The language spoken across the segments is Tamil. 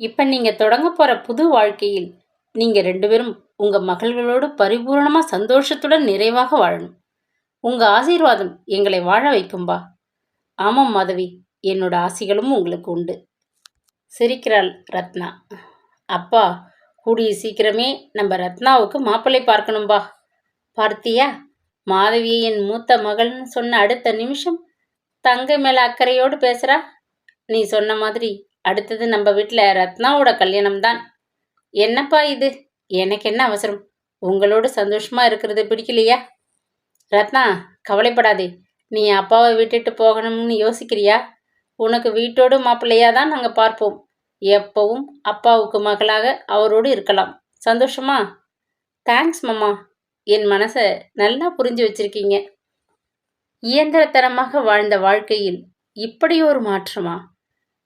இப்போ நீங்கள் தொடங்க போகிற புது வாழ்க்கையில் நீங்கள் ரெண்டு பேரும் உங்கள் மகள்களோடு பரிபூரணமாக சந்தோஷத்துடன் நிறைவாக வாழணும். உங்கள் ஆசீர்வாதம் எங்களை வாழ வைக்கும்பா ஆமாம் மாதவி என்னோட ஆசிகளும் உங்களுக்கு உண்டு. சிரிக்கிறாள் ரத்னா. அப்பா கூடிய சீக்கிரமே நம்ம ரத்னாவுக்கு மாப்பிள்ளை பார்க்கணும்பா பார்த்தியா? மாதவியை என் மூத்த மகள்னு சொன்ன அடுத்த நிமிஷம் தங்க மேல அக்கறையோடு பேசுகிறா நீ சொன்ன மாதிரி அடுத்தது நம்ம வீட்டில் ரத்னாவோட கல்யாணம் தான் என்னப்பா இது? எனக்கு என்ன அவசரம்? உங்களோட சந்தோஷமாக இருக்கிறது பிடிக்கலையா? ரத்னா கவலைப்படாதே. நீ அப்பாவை விட்டுட்டு போகணும்னு யோசிக்கிறியா? உனக்கு வீட்டோடு மாப்பிள்ளையாக தான் நாங்கள் பார்ப்போம். எப்பவும் அப்பாவுக்கு மகளாக அவரோடு இருக்கலாம். சந்தோஷமா? தேங்க்ஸ் மாமா. என் மனசை நல்லா புரிஞ்சு வச்சிருக்கீங்க. இயந்திரத்தனமாக வாழ்ந்த வாழ்க்கையில் இப்படி ஒரு மாற்றமா?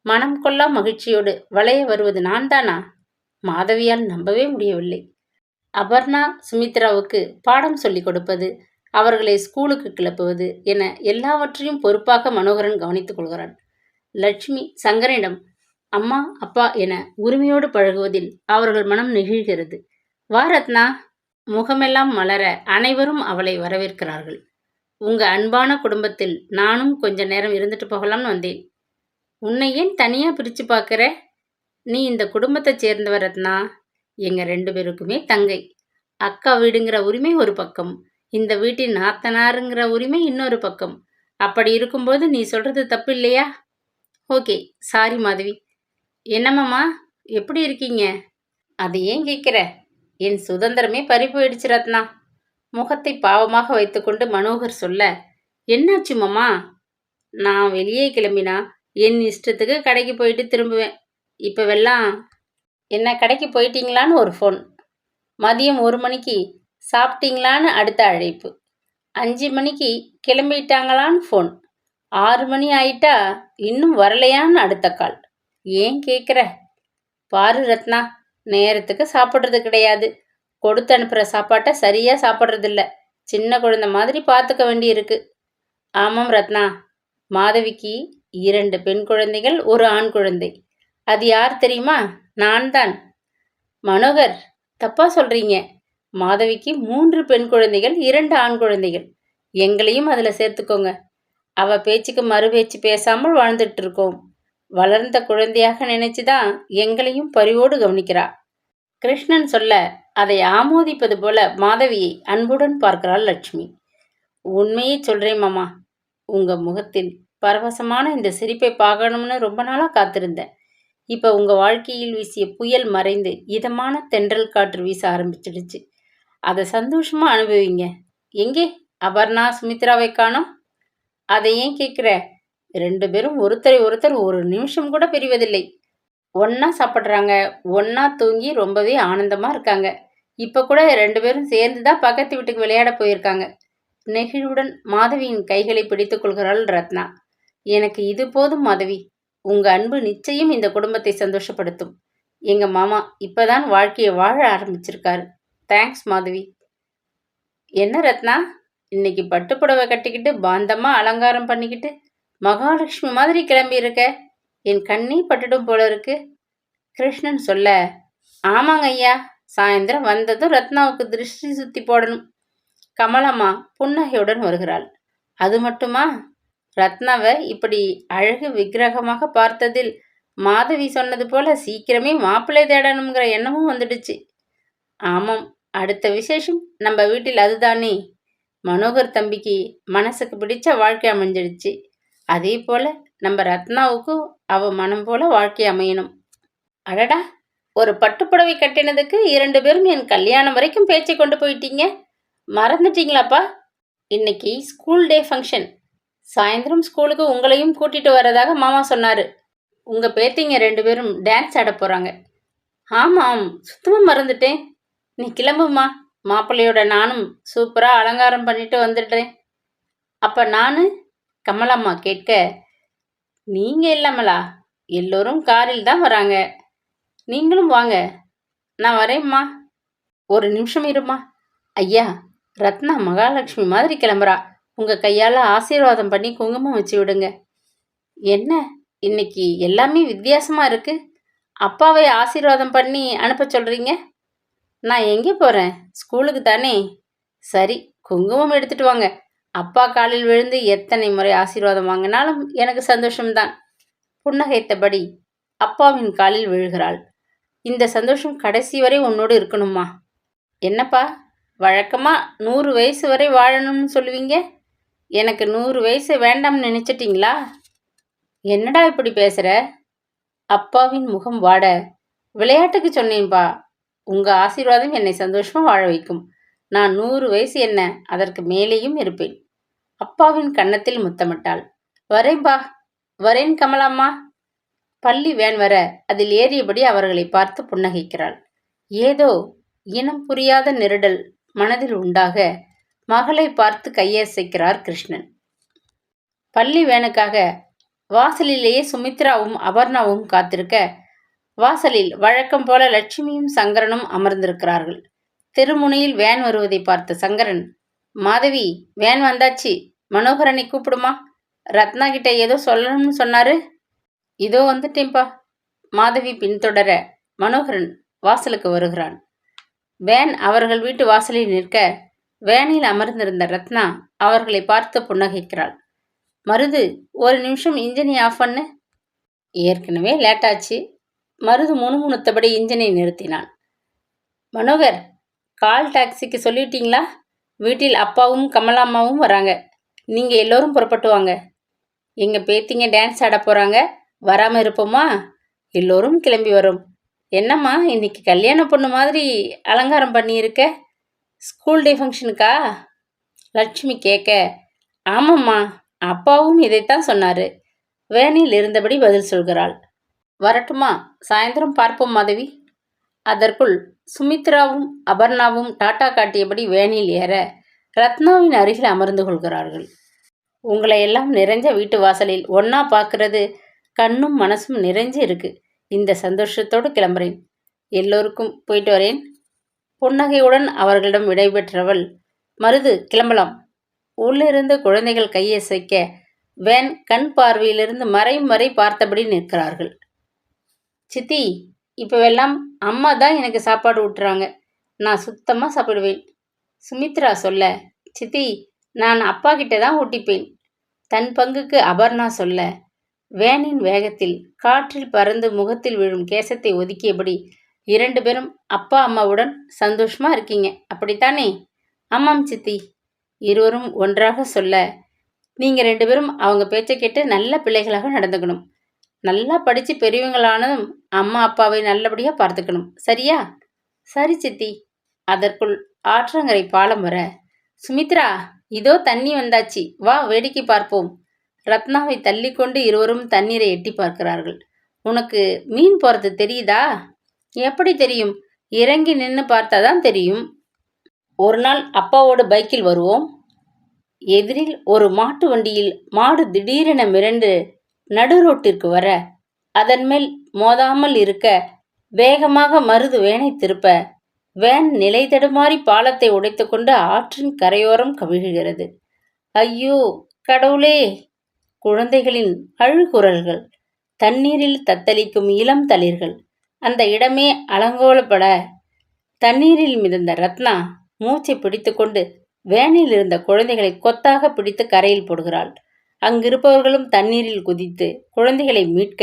மனம் கொள்ளா மகிழ்ச்சியோடு வளைய வருவது நான் தானா மாதவியால் நம்பவே முடியவில்லை. அபர்ணா சுமித்ராவுக்கு பாடம் சொல்லிக் கொடுப்பது அவர்களை ஸ்கூலுக்கு கிளப்புவது என எல்லாவற்றையும் பொறுப்பாக மனோகரன் கவனித்துக் கொள்கிறான். லட்சுமி சங்கரனிடம் அம்மா அப்பா என உரிமையோடு பழகுவதில் அவர்கள் மனம் நெகிழ்கிறது. வா ரத்னா. முகமெல்லாம் மலர அனைவரும் அவளை வரவேற்கிறார்கள். உங்க அன்பான குடும்பத்தில் நானும் கொஞ்ச நேரம் இருந்துட்டு போகலாம்னு வந்தேன். உன்னை ஏன் தனியாக பிரித்து பார்க்குற? நீ இந்த குடும்பத்தை சேர்ந்தவர் ரத்னா எங்கள் ரெண்டு பேருக்குமே தங்கை. அக்கா வீடுங்கிற உரிமை ஒரு பக்கம். இந்த வீட்டின் நாத்தனாருங்கிற உரிமை இன்னொரு பக்கம். அப்படி இருக்கும்போது நீ சொல்கிறது தப்பு இல்லையா ஓகே சாரி மாதவி. என்னம்மாம்மா எப்படி இருக்கீங்க? அதை ஏன் கேட்குற? என் சுதந்திரமே பறி போயிடுச்சு ரத்னா. முகத்தை பாவமாக வைத்துக்கொண்டு மனோகர் சொல்ல என்னாச்சு மாமா? நான் வெளியே கிளம்பினா என் இஷ்டத்துக்கு கடைக்கு போயிட்டு திரும்புவேன். இப்போவெல்லாம் என்ன கடைக்கு போயிட்டீங்களான்னு ஒரு ஃபோன் மதியம் ஒரு மணிக்கு சாப்பிட்டீங்களான்னு அடுத்த அழைப்பு. அஞ்சு மணிக்கு கிளம்பிட்டாங்களான்னு ஃபோன் ஆறு மணி ஆயிட்டா இன்னும் வரலையான்னு அடுத்த கால். ஏன் கேட்குற பாரு ரத்னா நேரத்துக்கு சாப்பிட்றது கிடையாது. கொடுத்து அனுப்புகிற சாப்பாட்டை சரியாக சாப்பிட்றதில்ல. சின்ன குழந்தை மாதிரி பார்த்துக்க வேண்டியிருக்கு. ஆமாம் ரத்னா மாதவிக்கு இரண்டு பெண் குழந்தைகள் ஒரு ஆண் குழந்தை. அது யார் தெரியுமா? நான் தான் மனோகர் தப்பா சொல்றீங்க. மாதவிக்கு மூன்று பெண் குழந்தைகள் இரண்டு ஆண் குழந்தைகள். எங்களையும் அதில் சேர்த்துக்கோங்க. அவ பேச்சுக்கு மறு பேச்சு பேசாமல் வாழ்ந்துட்டு இருக்கோம். வளர்ந்த குழந்தையாக நினைச்சுதான் எங்களையும் பரிவோடு கவனிக்கிறா. கிருஷ்ணன் சொல்ல அதை ஆமோதிப்பது போல மாதவியை அன்புடன் பார்க்கிறாள் லட்சுமி. உண்மையை சொல்றேன் மாமா. உங்க முகத்தில் பரவசமான இந்த சிரிப்பை பார்க்கணும்னு ரொம்ப நாளாக காத்திருந்தேன். இப்போ உங்கள் வாழ்க்கையில் வீசிய புயல் மறைந்து இதமான தென்றல் காற்று வீச ஆரம்பிச்சிடுச்சு. அதை சந்தோஷமாக அனுபவிங்க. எங்கே? அபர்ணா சுமித்ராவை காணோம். அதை ஏன் கேட்குற ரெண்டு பேரும் ஒருத்தரை ஒருத்தர் ஒரு நிமிஷம் கூட பிரிவதில்லை. ஒன்றா சாப்பிட்றாங்க ஒன்றா தூங்கி ரொம்பவே ஆனந்தமாக இருக்காங்க. இப்போ கூட ரெண்டு பேரும் சேர்ந்து தான் பக்கத்து வீட்டுக்கு விளையாட போயிருக்காங்க. நெகிழ்வுடன் மாதவியின் கைகளை பிடித்துக் கொள்கிறாள் ரத்னா. எனக்கு இது போதும் மாதவி. உங்க அன்பு நிச்சயம் இந்த குடும்பத்தை சந்தோஷப்படுத்தும். எங்க மாமா இப்பதான் வாழ்க்கையை வாழ ஆரம்பிச்சிருக்காரு. தேங்க்ஸ் மாதவி. என்ன ரத்னா? இன்னைக்கு பட்டுப்புடவை கட்டிக்கிட்டு பாந்தமா அலங்காரம் பண்ணிக்கிட்டு மகாலட்சுமி மாதிரி கிளம்பி இருக்க. என் கண்ணே பட்டுடும் போல இருக்கு. கிருஷ்ணன் சொல்ல ஆமாங்க ஐயா சாயந்தரம் வந்ததும் ரத்னாவுக்கு திருஷ்டி சுத்தி போடணும். கமலம்மா புன்னகையுடன் வருகிறாள். அது மட்டுமா? ரத்னாவை இப்படி அழகு விக்கிரகமாக பார்த்ததில் மாதவி சொன்னது போல சீக்கிரமே மாப்பிள்ளை தேடணுங்கிற எண்ணமும் வந்துடுச்சு. ஆமாம் அடுத்த விசேஷம் நம்ம வீட்டில் அதுதானே. மனோகர் தம்பிக்கு மனசுக்கு பிடிச்ச வாழ்க்கை அமைஞ்சிடுச்சு. அதே போல நம்ம ரத்னாவுக்கும் அவ மனம் போல வாழ்க்கை அமையணும். அடடா ஒரு பட்டுப்புடவை கட்டினதுக்கு இரண்டு பேரும் என் கல்யாணம் வரைக்கும் பேச்சை கொண்டு போயிட்டீங்க. மறந்துட்டீங்களாப்பா? இன்னைக்கு ஸ்கூல் டே ஃபங்க்ஷன். சாயந்தரம் ஸ்கூலுக்கு உங்களையும் கூட்டிகிட்டு வரதாக மாமா சொன்னார். உங்கள் பேத்திங்க ரெண்டு பேரும் டான்ஸ் ஆட போகிறாங்க ஆமாம் சுத்தமாக மறந்துட்டேன். நீ கிளம்புமா? மாப்பிள்ளையோட நானும் சூப்பராக அலங்காரம் பண்ணிட்டு வந்துடுறேன். அப்போ நான் கமலம்மா கேட்க நீங்கள் இல்லாமலா? எல்லோரும் காரில் தான் வராங்க. நீங்களும் வாங்க. நான் வரேம்மா. ஒரு நிமிஷம் இருமா? ஐயா ரத்னா மகாலட்சுமி மாதிரி கிளம்புறா. உங்க கையால ஆசீர்வாதம் பண்ணி குங்குமம் வச்சு விடுங்க. என்ன? இன்னைக்கு எல்லாமே வித்தியாசமா இருக்கு. அப்பாவை ஆசீர்வாதம் பண்ணி அனுப்ப சொல்கிறீங்க நான் எங்கே போகிறேன் ஸ்கூலுக்கு தானே? சரி குங்குமம் எடுத்துட்டு வாங்க. அப்பா காலில் விழுந்து எத்தனை முறை ஆசீர்வாதம் வாங்கினாலும் எனக்கு சந்தோஷம்தான். புன்னகைத்தபடி அப்பாவின் காலில் விழுகிறாள். இந்த சந்தோஷம் கடைசி வரை உன்னோடு இருக்கணுமா? என்னப்பா வழக்கமாக நூறு வயசு வரை வாழணும்னு சொல்லுவீங்க? எனக்கு நூறு வயசு வேண்டாம்னு நினச்சிட்டிங்களா? என்னடா இப்படி பேசுற? அப்பாவின் முகம் வாட. விளையாட்டுக்கு சொன்னேன்பா. உங்கள் ஆசீர்வாதம் என்னை சந்தோஷமாக வாழ வைக்கும். நான் நூறு வயசு என்ன அதற்கு மேலேயும் இருப்பேன். அப்பாவின் கன்னத்தில் முத்தமிட்டாள். வரேன்பா வரேன் கமலாம்மா. பள்ளி வேன் வர அதில் ஏறியபடி அவர்களை பார்த்து புன்னகைக்கிறாள். ஏதோ இனம் புரியாத நெருடல் மனதில் உண்டாக மகளை பார்த்து கையசைக்கிறார் கிருஷ்ணன். பள்ளி வேனுக்காக வாசலிலேயே சுமித்ராவும் அபர்ணாவும் காத்திருக்க வாசலில் வழக்கம் போல லட்சுமியும் சங்கரனும் அமர்ந்திருக்கிறார்கள். தெருமுனையில் வேன் வருவதை பார்த்த சங்கரன் மாதவி வேன் வந்தாச்சு. மனோகரனை கூப்பிடுமா? ரத்னா கிட்ட ஏதோ சொல்லணும்னு சொன்னாரு. இதோ வந்துட்டேன்பா. மாதவி பின்தொடர மனோகரன் வாசலுக்கு வருகிறான். வேன் அவர்கள் வீட்டு வாசலில் நிற்க வேனில் அமர்ந்திருந்த ரத்னா அவர்களை பார்த்து புன்னகைக்கிறாள். மருது ஒரு நிமிஷம் இன்ஜினை ஆஃப் பண்ணு. ஏற்கனவே லேட்டாச்சு. மருது முணுமுணுத்தபடி இன்ஜினை நிறுத்தினான் மனோகர் கால் டாக்ஸிக்கு சொல்லிட்டீங்களா? வீட்டில் அப்பாவும் கமலாம்மாவும் வராங்க. நீங்கள் எல்லோரும் புறப்பட்டு வாங்க. எங்கள் பேத்திங்க டான்ஸ் ஆட போகிறாங்க வராமல் இருப்போமா? எல்லோரும் கிளம்பி வரும். என்னம்மா இன்னைக்கு கல்யாண பொண்ணு மாதிரி அலங்காரம் பண்ணியிருக்க? ஸ்கூல் டே ஃபங்க்ஷனுக்கா லட்சுமி கேட்க ஆமாம்மா அப்பாவும் இதைத்தான் சொன்னார். வேனில் இருந்தபடி பதில் சொல்கிறாள். வரட்டுமா சாயந்தரம் பார்ப்போம் மாதவி. அதற்குள் சுமித்ராவும் அபர்ணாவும் டாட்டா காட்டியபடி வேனில் ஏற ரத்னாவின் அருகில் அமர்ந்து கொள்கிறார்கள். உங்களை எல்லாம் நிறைஞ்ச வீட்டு வாசலில் ஒன்னா பார்க்கறது கண்ணும் மனசும் நிறைஞ்சு இருக்கு. இந்த சந்தோஷத்தோடு கிளம்புறேன். எல்லோருக்கும் போயிட்டு வரேன். புன்னகையுடன் அவர்களிடம் விடைபெற்றவள் மருது கிளம்பலாம். உள்ளிருந்து குழந்தைகள் கையசைக்க வேன் கண் பார்வையிலிருந்து மறையும் மறை பார்த்தபடி நிற்கிறார்கள். சித்தி இப்போவெல்லாம் அம்மா தான் எனக்கு சாப்பாடு ஊட்டுறாங்க. நான் சுத்தமாக சாப்பிடுவேன். சுமித்ரா சொல்ல சித்தி நான் அப்பா கிட்ட தான் ஊட்டிப்பேன். தன் பங்குக்கு அபர்ணா சொல்ல வேனின் வேகத்தில் காற்றில் பறந்து முகத்தில் விழும் கேசத்தை ஒதுக்கியபடி இரண்டு பேரும் அப்பா அம்மாவுடன் சந்தோஷமா இருக்கீங்க. அப்படித்தானே? ஆமாம் சித்தி. இருவரும் ஒன்றாக சொல்ல நீங்கள் ரெண்டு பேரும் அவங்க பேச்சை கேட்டு நல்ல பிள்ளைகளாக நடந்துக்கணும். நல்லா படித்து பெரியவங்களானதும் அம்மா அப்பாவை நல்லபடியாக பார்த்துக்கணும். சரியா? சரி சித்தி. அதற்குள் ஆற்றங்கரை பாலம் வர. சுமித்ரா இதோ தண்ணி வந்தாச்சு. வா வேடிக்கை பார்ப்போம். ரத்னாவை தள்ளிக்கொண்டு இருவரும் தண்ணீரை எட்டி பார்க்கிறார்கள். உனக்கு மீன் போகிறது தெரியுதா? எப்படி தெரியும்? இறங்கி நின்று பார்த்தா தான் தெரியும். ஒரு நாள் அப்பாவோட பைக்கில் வருவோம். எதிரில் ஒரு மாட்டு வண்டியில் மாடு திடீரென மிரண்டு நடு ரோட்டிற்கு வர அதன் மேல் மோதாமல் இருக்க வேகமாக மருது வேனை திருப்ப வேன் நிலை தடுமாறி பாலத்தை உடைத்துக்கொண்டு ஆற்றின் கரையோரம் கவிழ்கிறது. ஐயோ கடவுளே! குழந்தைகளின் அழுகுரல்கள் தண்ணீரில் தத்தளிக்கும் இளம் தளிர்கள் அந்த இடமே அலங்கோலப்பட. தண்ணீரில் மிதந்த ரத்னா மூச்சை பிடித்துக்கொண்டு வேனில் இருந்த குழந்தைகளை கொத்தாக பிடித்து கரையில் போடுகிறாள். அங்கிருப்பவர்களும் தண்ணீரில் குதித்து குழந்தைகளை மீட்க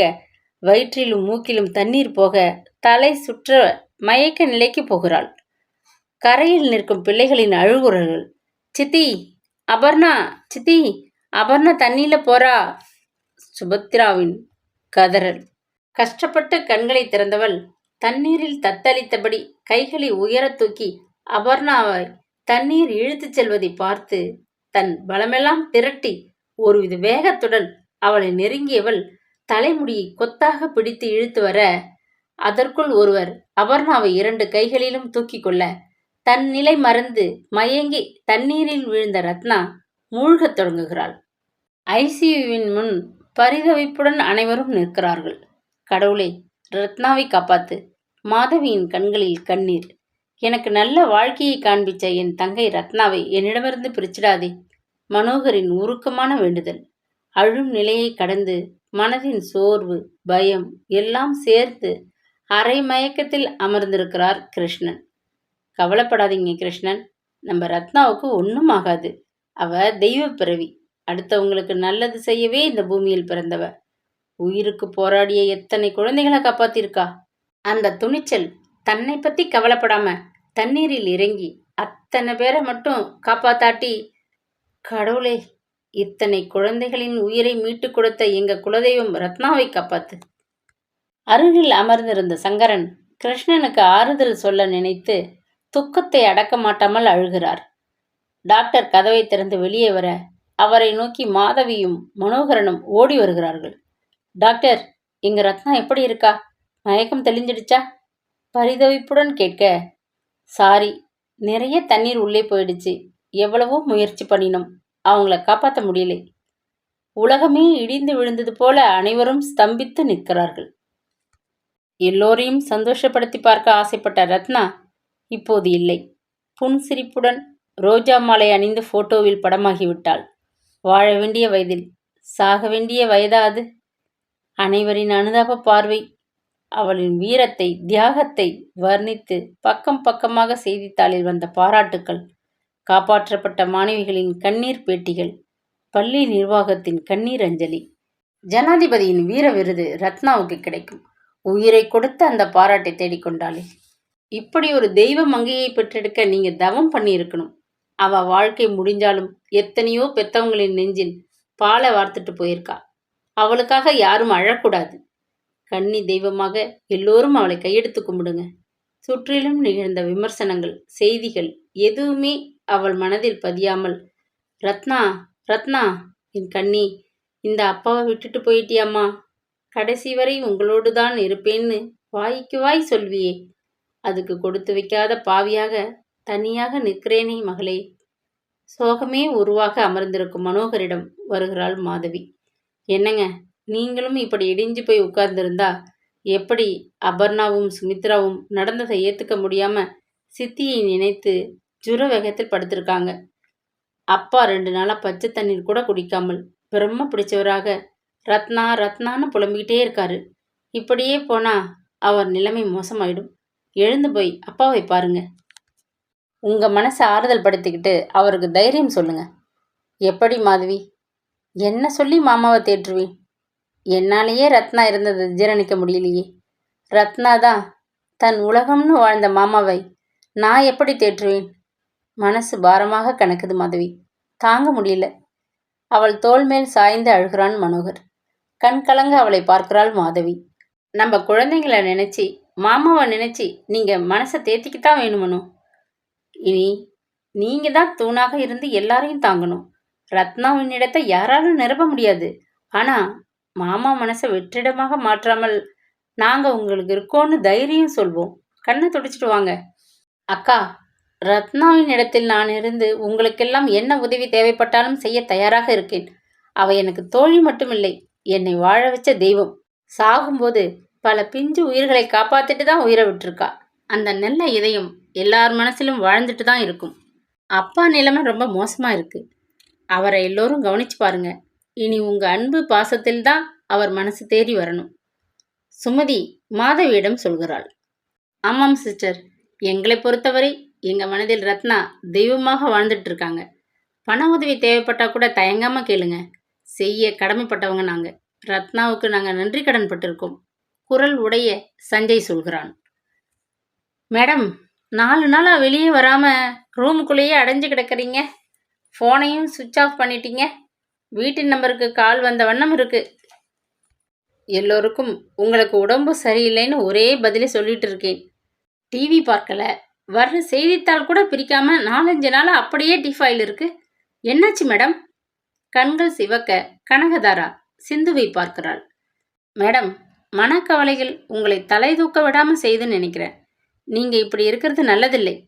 வயிற்றிலும் மூக்கிலும் தண்ணீர் போக தலை சுற்ற மயக்க நிலைக்கு போகிறாள். கரையில் நிற்கும் பிள்ளைகளின் அழுகுரல்கள் சித்தி அபர்ணா சித்தி அபர்ணா தண்ணியில் போறா? சுபத்ராவின் கதறல். கஷ்டப்பட்டு கண்களை திறந்தவள் தண்ணீரில் தத்தளித்தபடி கைகளை உயரத் தூக்கி அபர்ணாவை தண்ணீர் இழுத்துச் செல்வதை பார்த்து தன் பலமெல்லாம் திரட்டி ஒருவித வேகத்துடன் அவளை நெருங்கியவள் தலைமுடியை கொத்தாக பிடித்து இழுத்து வர அதற்குள் ஒருவர் அபர்ணாவை இரண்டு கைகளிலும் தூக்கி கொள்ள தன் நிலை மறந்து மயங்கி தண்ணீரில் விழுந்த ரத்னா மூழ்கத் தொடங்குகிறாள். ஐசியுவின் முன் பரிதவிப்புடன் அனைவரும் நிற்கிறார்கள். கடவுளே ரத்னாவை காப்பாத்து. மாதவியின் கண்களில் கண்ணீர். எனக்கு நல்ல வாழ்க்கையை காண்பிச்ச என் தங்கை ரத்னாவை என்னிடமிருந்து பிரிச்சிடாதே. மனோகரின் உருக்கமான வேண்டுதல். அழும் நிலையை கடந்து மனதின் சோர்வு பயம் எல்லாம் சேர்த்து அரை மயக்கத்தில் அமர்ந்திருக்கிறார் கிருஷ்ணன். கவலைப்படாதீங்க கிருஷ்ணன். நம்ம ரத்னாவுக்கு ஒன்றும் ஆகாது. அவ தெய்வ பிறவி. அடுத்தவங்களுக்கு நல்லது செய்யவே இந்த பூமியில் பிறந்தவ. உயிருக்கு போராடிய எத்தனை குழந்தைகளை காப்பாத்திருக்கா? அந்த துணிச்சல் தன்னை பத்தி கவலைப்படாம தண்ணீரில் இறங்கி அத்தனை பேரை மட்டும் காப்பாத்தாட்டி கடவுளே இத்தனை குழந்தைகளின் உயிரை மீட்டுக் கொடுத்த எங்க குலதெய்வம் ரத்னாவை காப்பாத்து. அருகில் அமர்ந்திருந்த சங்கரன் கிருஷ்ணனுக்கு ஆறுதல் சொல்ல நினைத்து துக்கத்தை அடக்க மாட்டாமல் அழுகிறார். டாக்டர் கதவை திறந்து வெளியே வர அவரை நோக்கி மாதவியும் மனோகரனும் ஓடி வருகிறார்கள். டாக்டர் எங்க ரத்னா எப்படி இருக்கா? மயக்கம் தெளிஞ்சிடுச்சா? பரிதவிப்புடன் கேட்க சாரி நிறைய தண்ணீர் உள்ளே போயிடுச்சு. எவ்வளவோ முயற்சி பண்ணினோம். அவங்கள காப்பாற்ற முடியலை. உலகமே இடிந்து விழுந்தது போல அனைவரும் ஸ்தம்பித்து நிற்கிறார்கள். எல்லோரையும் சந்தோஷப்படுத்தி பார்க்க ஆசைப்பட்ட ரத்னா இப்போது இல்லை. புன்சிரிப்புடன் ரோஜா மாலை அணிந்து போட்டோவில் படமாகிவிட்டாள். வாழ வேண்டிய வயதில் சாக வேண்டிய வயதா அது? அனைவரின் அனுதாப பார்வை அவளின் வீரத்தை தியாகத்தை வர்ணித்து பக்கம் பக்கமாக செய்தித்தாளில் வந்த பாராட்டுக்கள் காப்பாற்றப்பட்ட மாணவிகளின் கண்ணீர் பேட்டிகள் பள்ளி நிர்வாகத்தின் கண்ணீர் அஞ்சலி. ஜனாதிபதியின் வீர விருது ரத்னாவுக்கு கிடைக்கும். உயிரை கொடுத்து அந்த பாராட்டை தேடிக்கொண்டாளே. இப்படி ஒரு தெய்வ மங்கையை பெற்றெடுக்க நீங்க தவம் பண்ணியிருக்கணும். அவ வாழ்க்கை முடிஞ்சாலும் எத்தனையோ பெத்தவங்களின் நெஞ்சில் பாலை வார்த்துட்டு போயிருக்கா. அவளுக்காக யாரும் அழக்கூடாது. கன்னி தெய்வமாக எல்லோரும் அவளை கையெடுத்து கும்பிடுங்க. சுற்றிலும் நிகழ்ந்த விமர்சனங்கள் செய்திகள் எதுவுமே அவள் மனதில் பதியாமல் ரத்னா ரத்னா என் கண்ணி இந்த அப்பாவை விட்டுட்டு போயிட்டியாம்மா? கடைசி வரை உங்களோடு தான் இருப்பேன்னு வாய்க்கு வாய் சொல்வியே. அதுக்கு கொடுத்து வைக்காத பாவியாக தனியாக நிற்கிறேனே மகளே. சோகமே உருவாக அமர்ந்திருக்கும் மனோகரிடம் வருகிறாள் மாதவி. என்னங்க? நீங்களும் இப்படி இடிஞ்சு போய் உட்கார்ந்திருந்தா எப்படி அபர்ணாவும் சுமித்ராவும் நடந்ததை ஏற்றுக்க முடியாம சித்தியை நினைத்து ஜுர வேகத்தில் படுத்திருக்காங்க. அப்பா ரெண்டு நாளாக பச்சை தண்ணீர் கூட குடிக்காமல் பிரம்ம பிடிச்சவராக ரத்னா ரத்னான்னு புலம்பிக்கிட்டே இருக்காரு. இப்படியே போனா அவர் நிலைமை மோசமாயிடும். எழுந்து போய் அப்பாவை பாருங்க. உங்க மனசை ஆறுதல் படுத்திக்கிட்டு அவருக்கு தைரியம் சொல்லுங்க. எப்படி மாதவி? என்ன சொல்லி மாமாவை தேற்றுவேன் என்னாலேயே ரத்னா இருந்ததை ஜீரணிக்க முடியலையே. ரத்னா தான் தன் உலகம்னு வாழ்ந்த மாமாவை நான் எப்படி தேற்றுவேன்? மனசு பாரமாக கணக்குது மாதவி. தாங்க முடியல. அவள் தோல் மேல் சாய்ந்து அழுகிறான் மனோகர். கண் கலங்க அவளை பார்க்கிறாள் மாதவி. நம்ம குழந்தைங்களை நினச்சி மாமாவை நினச்சி நீங்க மனசை தேத்திக்கத்தான் வேணுமனோ இனி நீங்க தான் தூணாக இருந்து எல்லாரையும் தாங்கணும். ரத்னாவின் இடத்தை யாராலும் நிரப்ப முடியாது. ஆனால் மாமா மனசை வெற்றிடமாக மாற்றாமல் நாங்கள் உங்களுக்கு இருக்கோன்னு தைரியம் சொல்வோம். கண்ணை துடிச்சிட்டு வாங்க. அக்கா ரத்னாவின் இடத்தில் நான் இருந்து உங்களுக்கெல்லாம் என்ன உதவி தேவைப்பட்டாலும் செய்ய தயாராக இருக்கேன். அவ எனக்கு தோழி மட்டுமில்லை என்னை வாழ வச்ச தெய்வம். சாகும்போது பல பிஞ்சு உயிர்களை காப்பாத்திட்டு தான் உயிரை விட்டுருக்கா. அந்த நல்ல இதயம் எல்லார் மனசிலும் வாழ்ந்துட்டு தான் இருக்கும். அப்பா நிலைமை ரொம்ப மோசமாக இருக்குது அவரை எல்லோரும் கவனிச்சு பாருங்க. இனி உங்க அன்பு பாசத்தில் தான் அவர் மனசு தேறி வரணும். சுமதி மாதவியிடம் சொல்கிறாள். ஆமாம் சிஸ்டர் எங்களை பொறுத்தவரை எங்க மனதில் ரத்னா தெய்வமாக வாழ்ந்துட்டு இருக்காங்க பண உதவி தேவைப்பட்டா கூட தயங்காம கேளுங்க. செய்ய கடமைப்பட்டவங்க நாங்க. ரத்னாவுக்கு நாங்க நன்றி கடன் பட்டிருக்கோம். குரல் உடைய சஞ்சய் சொல்கிறான். மேடம் நாலு நாளா வெளியே வராம ரூமுக்குள்ளேயே அடைஞ்சு கிடக்குறீங்க. ஃபோனையும் சுவிட்ச் ஆஃப் பண்ணிட்டீங்க. வீட்டு நம்பருக்கு கால் வந்த வண்ணம் இருக்கு. எல்லோருக்கும் உங்களுக்கு உடம்பு சரியில்லைன்னு ஒரே பதிலே சொல்லிட்டு இருக்கேன். டிவி பார்க்கல. வர்ற செய்தித்தாள் கூட பிரிக்காம நாலஞ்சு நாள் அப்படியே டிஃபாயில் இருக்கு. என்னாச்சு மேடம்? கண்கள் சிவக்க. கனகதாரா? சிந்துவை பார்க்கிறாள். மேடம் மனக்கவலைகள் உங்களை தலை தூக்க விடாம செய்துன்னு நினைக்கிறேன். நீங்க இப்படி இருக்கிறது நல்லதில்லை.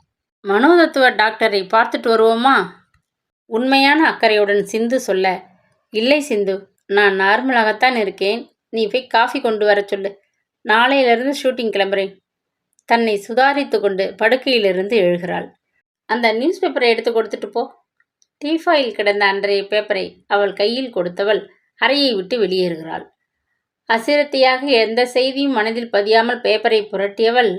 மனோதத்துவ டாக்டரை பார்த்துட்டு வருவோமா? உண்மையான அக்கறையுடன் சிந்து சொல்ல இல்லை சிந்து நான் நார்மலாகத்தான் இருக்கேன். நீ போய் காஃபி கொண்டு வர சொல்லு. நாளையிலிருந்து ஷூட்டிங் கிளம்புறேன். தன்னை சுதாரித்து கொண்டு படுக்கையிலிருந்து எழுகிறாள். அந்த நியூஸ் பேப்பரை எடுத்து கொடுத்துட்டு போ. டீஃபாயில் கிடந்த அன்றைய பேப்பரை அவள் கையில் கொடுத்தவள் அறையை விட்டு வெளியேறுகிறாள். அசிரத்தியாக எந்த செய்தியும் மனதில் பதியாமல் பேப்பரை புரட்டியவள்?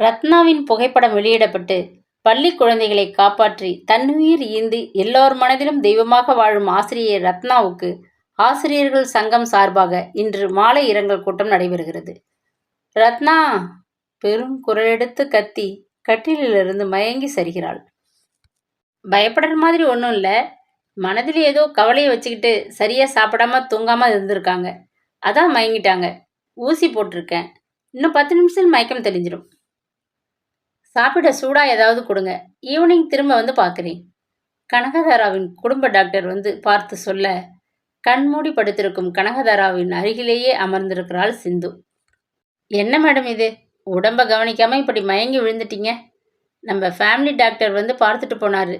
ரத்னாவின் புகைப்படம் வெளியிடப்பட்டு பள்ளி குழந்தைகளை காப்பாற்றி தன்னுயிர் ஈந்து எல்லோர் மனதிலும் தெய்வமாக வாழும் ஆசிரியர் ரத்னாவுக்கு ஆசிரியர்கள் சங்கம் சார்பாக இன்று மாலை இரங்கல் கூட்டம் நடைபெறுகிறது. ரத்னா பெரும் குரலெடுத்து கத்தி கட்டிலிலிருந்து மயங்கி சரிகிறாள். பயப்படுற மாதிரி ஒன்றும் இல்லை. மனதில் ஏதோ கவலையை வச்சுக்கிட்டு சரியாக சாப்பிடாம தூங்காமல் இருந்திருக்காங்க. அதான் மயங்கிட்டாங்க. ஊசி போட்டிருக்கேன். இன்னும் பத்து நிமிஷம் மயக்கம் தெளிஞ்சிடும் சாப்பிட சூடாக ஏதாவது கொடுங்க. ஈவினிங் திரும்ப வந்து பார்க்குறேன். கனகதாராவின் குடும்ப டாக்டர் வந்து பார்த்து சொல்ல கண்மூடி படுத்திருக்கும் கனகதாராவின் அருகிலேயே அமர்ந்திருக்கிறாள் சிந்து. என்ன மேடம் இது? உடம்பை கவனிக்காமல் இப்படி மயங்கி விழுந்துட்டீங்க. நம்ம ஃபேமிலி டாக்டர் வந்து பார்த்துட்டு போனார்.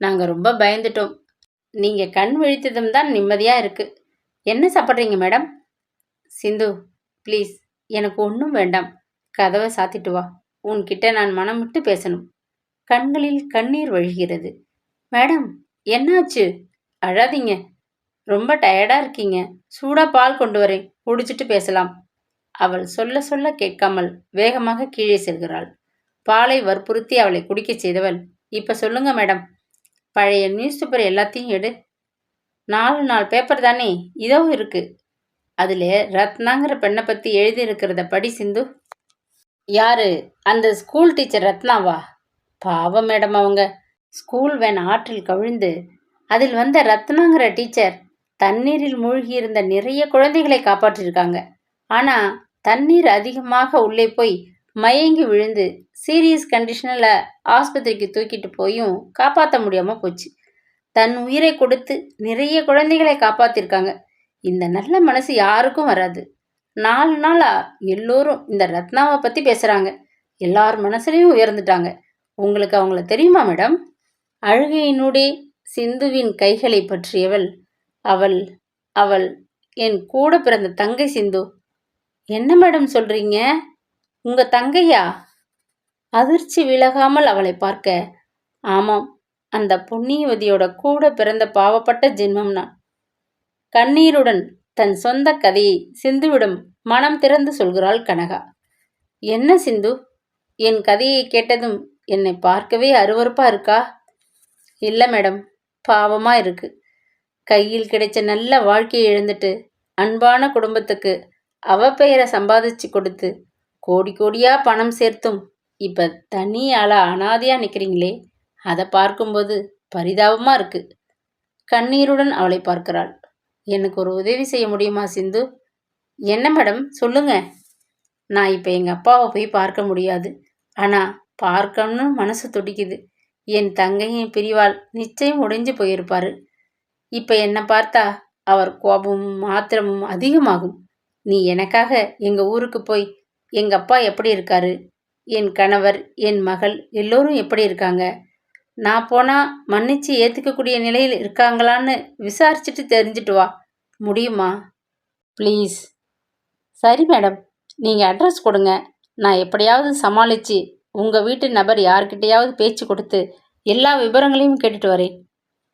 நாங்கள் ரொம்ப பயந்துட்டோம். நீங்கள் கண் விழித்ததும் தான் நிம்மதியாக இருக்குது என்ன சாப்பிட்றீங்க மேடம்? சிந்து ப்ளீஸ் எனக்கு ஒன்றும் வேண்டாம். கதவை சாத்திட்டு வா. உன்கிட்ட நான் மனம் விட்டு பேசணும். கண்களில் கண்ணீர் வழிகிறது. மேடம் என்னாச்சு? அழாதீங்க. ரொம்ப டயர்டா இருக்கீங்க. சூடா பால் கொண்டு வரேன். குடிச்சிட்டு பேசலாம். அவள் சொல்ல சொல்ல கேட்காமல் வேகமாக கீழே செல்கிறாள். பாலை வற்புறுத்தி அவளை குடிக்கச் செய்தவள் இப்ப சொல்லுங்க மேடம். பழைய நியூஸ் பேப்பர் எல்லாத்தையும் எடு. நாலு நாள் பேப்பர் தானே? இதோ இருக்கு. அதில் ரத்னாங்கிற பெண்ணை பற்றி எழுதியிருக்கிறத படி சிந்து. யாரு? அந்த ஸ்கூல் டீச்சர் ரத்னாவா? பாவம் மேடம் அவங்க. ஸ்கூல் வேன் ஆற்றில் கவிழ்ந்து அதில் வந்த ரத்னாங்கிற டீச்சர் தண்ணீரில் மூழ்கியிருந்த நிறைய குழந்தைகளை காப்பாற்றியிருக்காங்க ஆனால் தண்ணீர் அதிகமாக உள்ளே போய் மயங்கி விழுந்து சீரியஸ் கண்டிஷனில் ஆஸ்பத்திரிக்கு தூக்கிட்டு போயும் காப்பாற்ற முடியாமல் போச்சு. தன் உயிரை கொடுத்து நிறைய குழந்தைகளை காப்பாற்றிருக்காங்க இந்த நல்ல மனசு யாருக்கும் வராது. நாலு நாளா எல்லோரும் இந்த ரத்னாவை பற்றி பேசுகிறாங்க எல்லார் மனசுலையும் உயர்ந்துட்டாங்க. உங்களுக்கு அவங்கள தெரியுமா மேடம்? அழுகையினுடே சிந்துவின் கைகளை பற்றியவள் அவள் அவள் என் கூட பிறந்த தங்கை சிந்து. என்ன மேடம் சொல்றீங்க? உங்க தங்கையா? அதிர்ச்சி விலகாமல் அவளை பார்க்க. ஆமாம் அந்த புண்ணியவதியோட கூட பிறந்த பாவப்பட்ட ஜென்மம் நான் கண்ணீருடன் தன் சொந்த கதையை சிந்துவிடம் மனம் திறந்து சொல்கிறாள் கனகா. என்ன சிந்து? என் கதையை கேட்டதும் என்னை பார்க்கவே அருவருப்பா இருக்கா? இல்லை மேடம் பாவமா இருக்கு. கையில் கிடைச்ச நல்ல வாழ்க்கையை இழந்துட்டு அன்பான குடும்பத்துக்கு அவ பெயரை சம்பாதிச்சு கொடுத்து கோடி கோடியா பணம் சேர்த்தும் இப்ப தனி அள அனாதையா நிக்கிறீங்களே அதை பார்க்கும்போது பரிதாபமா இருக்கு. கண்ணீருடன் அவளை பார்க்கிறாள். எனக்கு ஒரு உதவி செய்ய முடியுமா சிந்து? என்ன மேடம்? சொல்லுங்க. நான் இப்போ எங்கள் அப்பாவை போய் பார்க்க முடியாது. ஆனால் பார்க்கணும்னு மனசு துடிக்குது. என் தங்கையின் பிரிவால் நிச்சயம் உடைஞ்சு போயிருப்பாரு. இப்போ என்னை பார்த்தா அவர் கோபமும் ஆத்திரமும் அதிகமாகும். நீ எனக்காக எங்கள் ஊருக்கு போய் எங்கள் அப்பா எப்படி இருக்காரு? என் கணவர் என் மகள் எல்லோரும் எப்படி இருக்காங்க? நான் போனால் மன்னிச்சு ஏற்றுக்கக்கூடிய நிலையில் இருக்காங்களான்னு விசாரிச்சுட்டு தெரிஞ்சுட்டு வா. முடியுமா? ப்ளீஸ் சரி மேடம் நீங்கள் அட்ரஸ் கொடுங்க. நான் எப்படியாவது சமாளித்து உங்கள் வீட்டு நபர் யார்கிட்டையாவது பேச்சு கொடுத்து எல்லா விவரங்களையும் கேட்டுட்டு வரேன்.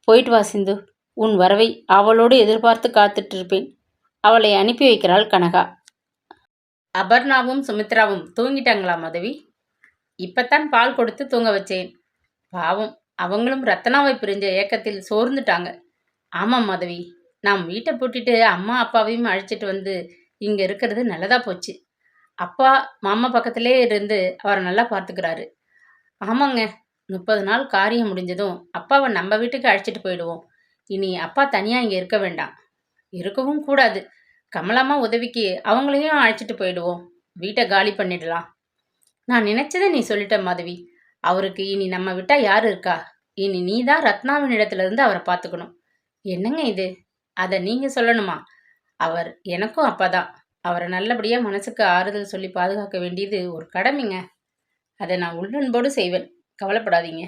போயிட்டு வா சிந்து. உன் வரவை அவளோடு எதிர்பார்த்து காத்துட்டு இருப்பேன். அவளை அனுப்பி வைக்கிறாள் கனகா. அபர்ணாவும் சுமித்ராவும் தூங்கிட்டாங்களா மதவி? இப்பத்தான் பால் கொடுத்து தூங்க வச்சேன். பாவம் அவங்களும் ரத்னாவை பிரிஞ்ச ஏக்கத்தில் சோர்ந்துட்டாங்க. ஆமாம் மாதவி. நாம் வீட்டை பூட்டிட்டு அம்மா அப்பாவையும் அழைச்சிட்டு வந்து இங்கே இருக்கிறது நல்லதாக போச்சு. அப்பா மாமா பக்கத்திலே இருந்து அவரை நல்லா பார்த்துக்கிறாரு. ஆமாங்க முப்பது நாள் காரியம் முடிஞ்சதும் அப்பாவை நம்ம வீட்டுக்கு அழைச்சிட்டு போயிடுவோம். இனி அப்பா தனியாக இங்கே இருக்க வேண்டாம். இருக்கவும் கூடாது. கமலம்மா உதவிக்கு அவங்களையும் அழைச்சிட்டு போயிடுவோம். வீட்டை காலி பண்ணிடலாம். நான் நினைச்சதை நீ சொல்லிட்ட மாதவி. அவருக்கு இனி நம்ம விட்டா யார் இருக்கா? இனி நீ தான் ரத்னாவின் இடத்துல இருந்து அவரை பார்த்துக்கணும். என்னங்க இது? அதை நீங்கள் சொல்லணுமா? அவர் எனக்கும் அப்பாதான். அவரை நல்லபடியாக மனசுக்கு ஆறுதல் சொல்லி பாதுகாக்க வேண்டியது ஒரு கடமைங்க. அதை நான் உள்ளன்போடு செய்வேன். கவலைப்படாதீங்க.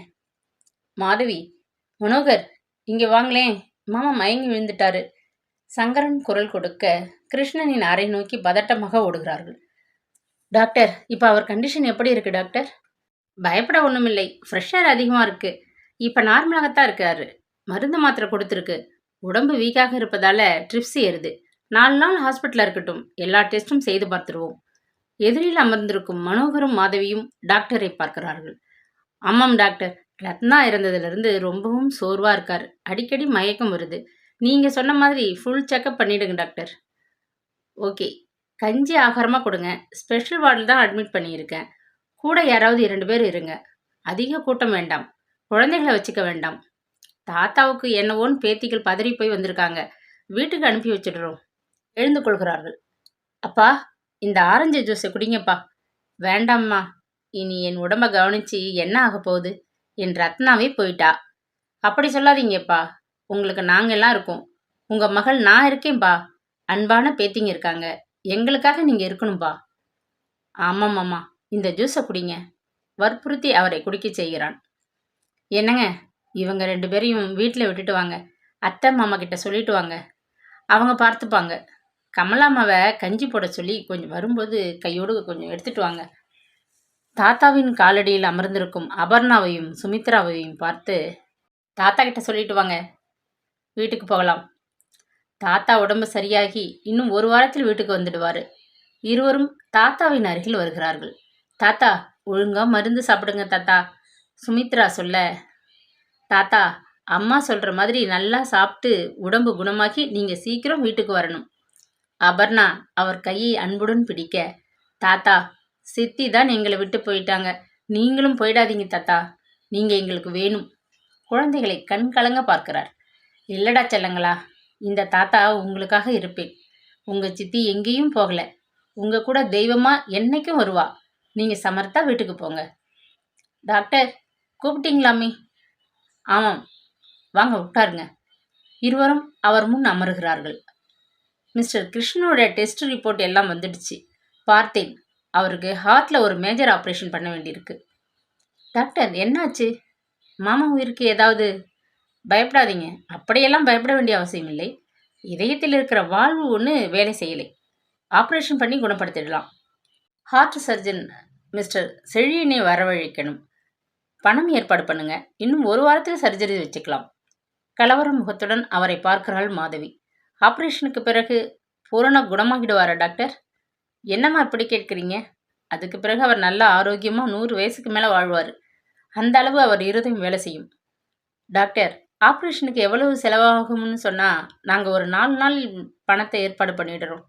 மாதவி மனோகர் இங்கே வாங்களேன். மாமா மயங்கி விழுந்துட்டாரு. சங்கரன் குரல் கொடுக்க கிருஷ்ணனின் அறை நோக்கி பதட்டமாக ஓடுகிறார்கள். டாக்டர் இப்போ அவர் கண்டிஷன் எப்படி இருக்கு டாக்டர்? பயப்பட ஒன்றுமில்லை ஃப்ரெஷர் அதிகமாக இருக்கு. இப்போ நார்மலாகத்தான் இருக்காரு. மருந்து மாத்திரை கொடுத்துருக்கு. உடம்பு வீக்காக இருப்பதால ட்ரிப்ஸ் ஏறுது. நாலு நாள் ஹாஸ்பிட்டலில் இருக்கட்டும். எல்லா டெஸ்ட்டும் செய்து பார்த்துருவோம். எதிரில் அமர்ந்திருக்கும் மனோகரும் மாதவியும் டாக்டரை பார்க்கிறார்கள். ஆமாம் டாக்டர் ரத்னா இறந்ததுலேருந்து ரொம்பவும் சோர்வாக இருக்கார். அடிக்கடி மயக்கம் வருது. நீங்கள் சொன்ன மாதிரி ஃபுல் செக்கப் பண்ணிவிடுங்க டாக்டர் ஓகே. கஞ்சி ஆகாரமாக கொடுங்க. ஸ்பெஷல் வார்டில் தான் அட்மிட் பண்ணியிருக்கேன். கூட யாராவது இரண்டு பேர் இருங்க. அதிக கூட்டம் வேண்டாம். குழந்தைகளை வச்சுக்க வேண்டாம். தாத்தாவுக்கு என்னவோன்னு பேத்திகள் பதறி போய் வந்திருக்காங்க. வீட்டுக்கு அனுப்பி வச்சிடுறோம். எழுந்து கொள்கிறார்கள். அப்பா இந்த ஆரஞ்சு ஜூஸை குடிங்கப்பா. வேண்டாம்மா இனி என் உடம்ப கவனிச்சு என்ன ஆக போகுது? என் ரத்னாவே போயிட்டா. அப்படி சொல்லாதீங்கப்பா. உங்களுக்கு நாங்கள் எல்லாம் இருக்கோம். உங்க மகள் நான் இருக்கேன்பா. அன்பான பேத்திங்க இருக்காங்க. எங்களுக்காக நீங்க இருக்கணும்பா. ஆமாம் மாமா இந்த ஜூஸை குடிங்க. வற்புறுத்தி அவரை குடிக்க செய்கிறான். என்னங்க இவங்க ரெண்டு பேரையும் வீட்டில் விட்டுட்டு வாங்க. அத்தை மாமா கிட்ட சொல்லிட்டு வாங்க. அவங்க பார்த்துப்பாங்க. கமலாமாவை கஞ்சி போட சொல்லி கொஞ்சம் வரும்போது கையோடு கொஞ்சம் எடுத்துட்டு வாங்க. தாத்தாவின் காலடியில் அமர்ந்திருக்கும் அபர்ணாவையும் சுமித்ராவையும் பார்த்து தாத்தா கிட்ட சொல்லிட்டு வாங்க. வீட்டுக்கு போகலாம். தாத்தா உடம்பு சரியாகி இன்னும் ஒரு வாரத்தில் வீட்டுக்கு வந்துடுவார். இருவரும் தாத்தாவின் அருகில் வருகிறார்கள். தாத்தா ஒழுங்காக மருந்து சாப்பிடுங்க தாத்தா. சுமித்ரா சொல்ல தாத்தா அம்மா சொல்கிற மாதிரி நல்லா சாப்பிட்டு உடம்பு குணமாகி நீங்கள் சீக்கிரம் வீட்டுக்கு வரணும். அபர்ணா அவர் கையை அன்புடன் பிடிக்க தாத்தா சித்தி தான் எங்களை விட்டு போயிட்டாங்க. நீங்களும் போயிடாதீங்க தாத்தா. நீங்கள் எங்களுக்கு வேணும். குழந்தைகளை கண் கலங்க பார்க்கிறார். இல்லடா செல்லங்களா இந்த தாத்தா உங்களுக்காக இருப்பேன். உங்கள் சித்தி எங்கேயும் போகல. உங்கள் கூட தெய்வமா என்னைக்கும் வருவா. நீங்கள் சமர்த்தா வீட்டுக்கு போங்க. டாக்டர் கூப்பிட்டீங்களாமே? ஆமாம். வாங்க உட்காருங்க. இருவரும் அவர் முன் அமருகிறார்கள். மிஸ்டர் கிருஷ்ணனோட டெஸ்ட் ரிப்போர்ட் எல்லாம் வந்துடுச்சு. பார்த்தேன். அவருக்கு ஹார்ட்டில் ஒரு மேஜர் ஆப்ரேஷன் பண்ண வேண்டியிருக்கு. டாக்டர் என்னாச்சு? மாமா உயிருக்கு ஏதாவது பயப்படாதீங்க. அப்படியெல்லாம் பயப்பட வேண்டிய அவசியம் இல்லை. இதயத்தில் இருக்கிற வாழ்வு ஒன்று வேலை செய்யலை. ஆப்ரேஷன் பண்ணி குணப்படுத்திடலாம். ஹார்ட் சர்ஜன் மிஸ்டர் செழியனை வரவழைக்கணும். பணம் ஏற்பாடு பண்ணுங்க. இன்னும் ஒரு வாரத்தில் சர்ஜரி வச்சுக்கலாம். கலவர முகத்துடன் அவரை பார்க்கிறாள் மாதவி. ஆப்ரேஷனுக்கு பிறகு பூரண குணமாகிடுவாரா டாக்டர்? என்னம்மா இப்படி கேட்குறீங்க? அதுக்கு பிறகு அவர் நல்லா ஆரோக்கியமாக நூறு வயசுக்கு மேலே வாழ்வார். அந்த அளவு அவர் இருதயம் வேலை செய்யும். டாக்டர் ஆப்ரேஷனுக்கு எவ்வளவு செலவாகும்னு சொன்னால் நாங்கள் ஒரு நாலு நாள் பணத்தை ஏற்பாடு பண்ணிடுறோம்.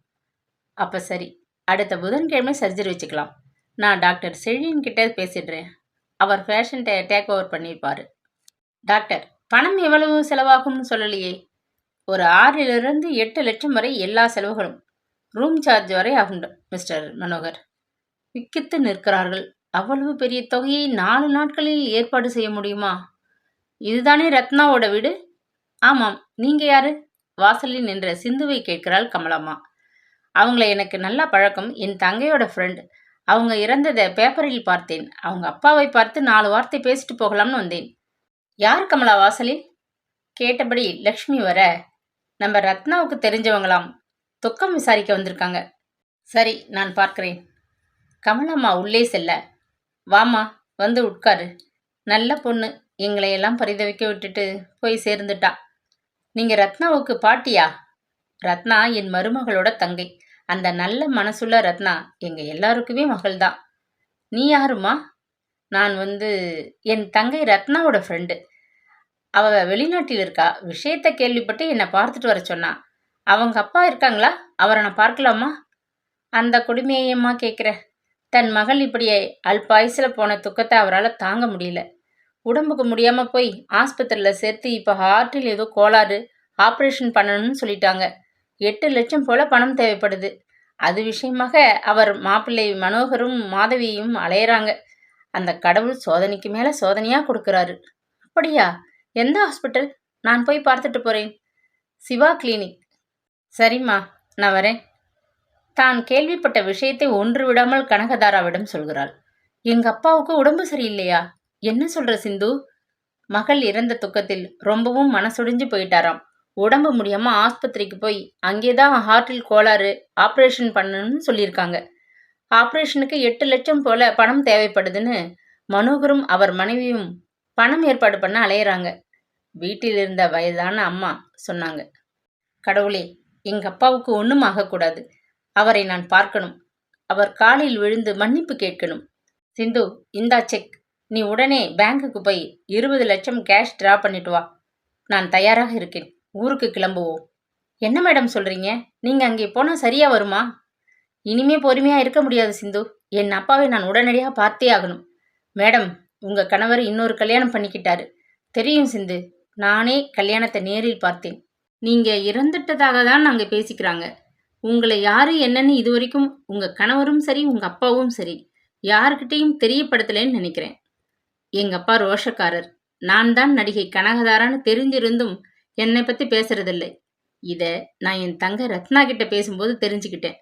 அப்போ சரி அடுத்த புதன்கிழமை சர்ஜரி வச்சுக்கலாம். நான் டாக்டர் செழியன் கிட்ட பேசிடுறேன். அவர் ஃபேஷன் டே டேக் ஓவர் பண்ணியிருப்பார். டாக்டர் பணம் எவ்வளவு செலவாகும்னு சொல்லலையே. ஒரு ஆறிலிருந்து எட்டு லட்சம் வரை எல்லா செலவுகளும் ரூம் சார்ஜ் வரை ஆகும் மிஸ்டர் மனோகர். விக்கித்து நிற்கிறார்கள். அவ்வளவு பெரிய தொகையை நாலு நாட்களில் ஏற்பாடு செய்ய முடியுமா? இதுதானே ரத்னாவோட வீடு? ஆமாம் நீங்க யாரு? வாசலில் நின்ற சிந்துவை கேட்கிறாள் கமலம்மா. அவங்கள எனக்கு நல்லா பழக்கம் என் தங்கையோட ஃப்ரெண்ட் அவங்க இறந்ததை பேப்பரில் பார்த்தேன். அவங்க அப்பாவை பார்த்து நாலு வார்த்தை பேசிட்டு போகலாம்னு வந்தேன். யார் கமலா வாசலில்? கேட்டபடி லக்ஷ்மி வர நம்ம ரத்னாவுக்கு தெரிஞ்சவங்களாம் துக்கம் விசாரிக்க வந்திருக்காங்க. சரி நான் பார்க்கிறேன். கமலம்மா உள்ளே செல்ல. வாமா வந்து உட்காரு. நல்ல பொண்ணு. எங்களையெல்லாம் பரிதவிக்க விட்டுட்டு போய் சேர்ந்துட்டா. நீங்கள் ரத்னாவுக்கு பாட்டியா? ரத்னா என் மருமகளோட தங்கை. அந்த நல்ல மனசுள்ள ரத்னா எங்கள் எல்லாருக்குமே மகள்தான். நீ யாருமா? நான் வந்து என் தங்கை ரத்னாவோட ஃப்ரெண்டு அவ வெளிநாட்டில் இருக்கா? விஷயத்த கேள்விப்பட்டு என்னை பார்த்துட்டு வர சொன்னா. அவங்க அப்பா இருக்காங்களா? அவரை நான் பார்க்கலாமா? அந்த கொடுமையம்மா கேட்குற? தன் மகள் இப்படியே அல்பாயுசில் போன துக்கத்தை அவரால் தாங்க முடியல. உடம்புக்கு முடியாமல் போய் ஆஸ்பத்திரியில் சேர்த்து இப்போ ஹார்ட்டில் ஏதோ கோளாறு ஆப்ரேஷன் பண்ணணும்னு சொல்லிட்டாங்க. எட்டு லட்சம் போல் பணம் தேவைப்படுது. அது விஷயமாக அவர் மாப்பிள்ளை மனோகரும் மாதவியும் அலையிறாங்க. அந்த கடவுள் சோதனைக்கு மேலே சோதனையாக கொடுக்குறாரு. அப்படியா? எந்த ஹாஸ்பிட்டல்? நான் போய் பார்த்துட்டு போகிறேன் சிவா கிளினிக். சரிம்மா நான் வரேன். தான் கேள்விப்பட்ட விஷயத்தை ஒன்று விடாமல் கனகதாராவிடம் சொல்கிறாள். எங்க அப்பாவுக்கு உடம்பு சரியில்லையா? என்ன சொல்ற சிந்து? மகள் இறந்த துக்கத்தில் ரொம்பவும் மனசொடிஞ்சு போயிட்டாராம். உடம்பு முடியாம ஆஸ்பத்திரிக்கு போய் அங்கேதான் ஹார்ட்டில் கோளாறு ஆப்ரேஷன் பண்ணணும்னு சொல்லியிருக்காங்க. ஆப்ரேஷனுக்கு எட்டு லட்சம் போல பணம் தேவைப்படுதுன்னு மனோகரும் அவர் மனைவியும் பணம் ஏற்பாடு பண்ண அலையிறாங்க. வீட்டில் இருந்த வயதான அம்மா சொன்னாங்க கடவுளே எங்க அப்பாவுக்கு ஒன்றும் ஆகக்கூடாது. அவரை நான் பார்க்கணும். அவர் காலில் விழுந்து மன்னிப்பு கேட்கணும். சிந்து இந்தா செக். நீ உடனே பேங்க்குக்கு போய் இருபது லட்சம் கேஷ் ட்ரா பண்ணிட்டு வா. நான் தயாராக இருக்கேன். ஊருக்கு கிளம்புவோம். என்ன மேடம் சொல்றீங்க? நீங்க அங்கே போனால் சரியா வருமா? இனிமே பொறுமையா இருக்க முடியாது சிந்து. என் அப்பாவை நான் உடனடியாக பார்த்தே ஆகணும். மேடம் உங்கள் கணவர் இன்னொரு கல்யாணம் பண்ணிக்கிட்டாரு. தெரியும் சிந்து நானே கல்யாணத்தை நேரில் பார்த்தேன். நீங்கள் இறந்துட்டதாக தான் நாங்கள் பேசிக்கிறாங்க. உங்களை யாரு என்னன்னு இதுவரைக்கும் உங்கள் கணவரும் சரி உங்கள் அப்பாவும் சரி யாருக்கிட்டையும் தெரியப்படுத்தலைன்னு நினைக்கிறேன். எங்கள் அப்பா ரோஷக்காரர். நான் தான் நடிகை கனகதாரான்னு தெரிஞ்சிருந்தும் என்னை பற்றி பேசுறதில்லை. இதை நான் என் தங்க ரத்னா கிட்ட பேசும்போது தெரிஞ்சுக்கிட்டேன்.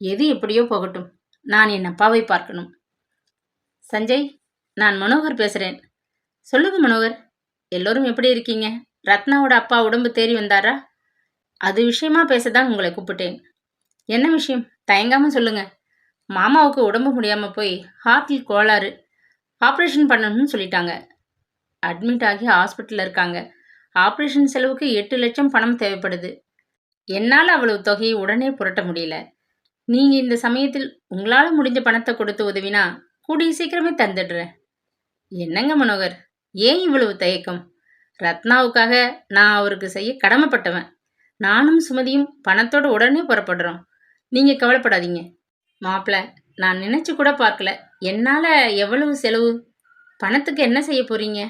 எது எப்படியோ போகட்டும். நான் என் அப்பாவை பார்க்கணும். சஞ்சய் நான் மனோகர் பேசுறேன். சொல்லுங்க மனோகர் எல்லோரும் எப்படி இருக்கீங்க? ரத்னாவோட அப்பா உடம்பு தேறி வந்தாரா? அது விஷயமா பேசதான் உங்களை கூப்பிட்டேன். என்ன விஷயம்? தயங்காம சொல்லுங்க. மாமாவுக்கு உடம்பு முடியாம போய் ஹார்ட்டில் கோளாறு ஆப்ரேஷன் பண்ணணும்னு சொல்லிட்டாங்க. அட்மிட் ஆகி ஹாஸ்பிட்டலில் இருக்காங்க. ஆப்ரேஷன் செலவுக்கு எட்டு லட்சம் பணம் தேவைப்படுது. என்னால் அவ்வளவு தொகையை உடனே புரட்ட முடியல. நீங்கள் இந்த சமயத்தில் உங்களால் முடிஞ்ச பணத்தை கொடுத்து உதவினா கூடிய சீக்கிரமே தந்துடுறேன். என்னங்க மனோகர்? ஏன் இவ்வளவு தயக்கம்? ரத்னாவுக்காக நான் அவருக்கு செய்ய கடமைப்பட்டவன். நானும் சுமதியும் பணத்தோட உடனே புறப்படுறோம். நீங்க கவலைப்படாதீங்க. மாப்பிள்ள நான் நினைச்சு கூட பார்க்கல. என்னால எவ்வளவு செலவு? பணத்துக்கு என்ன செய்ய போறீங்க?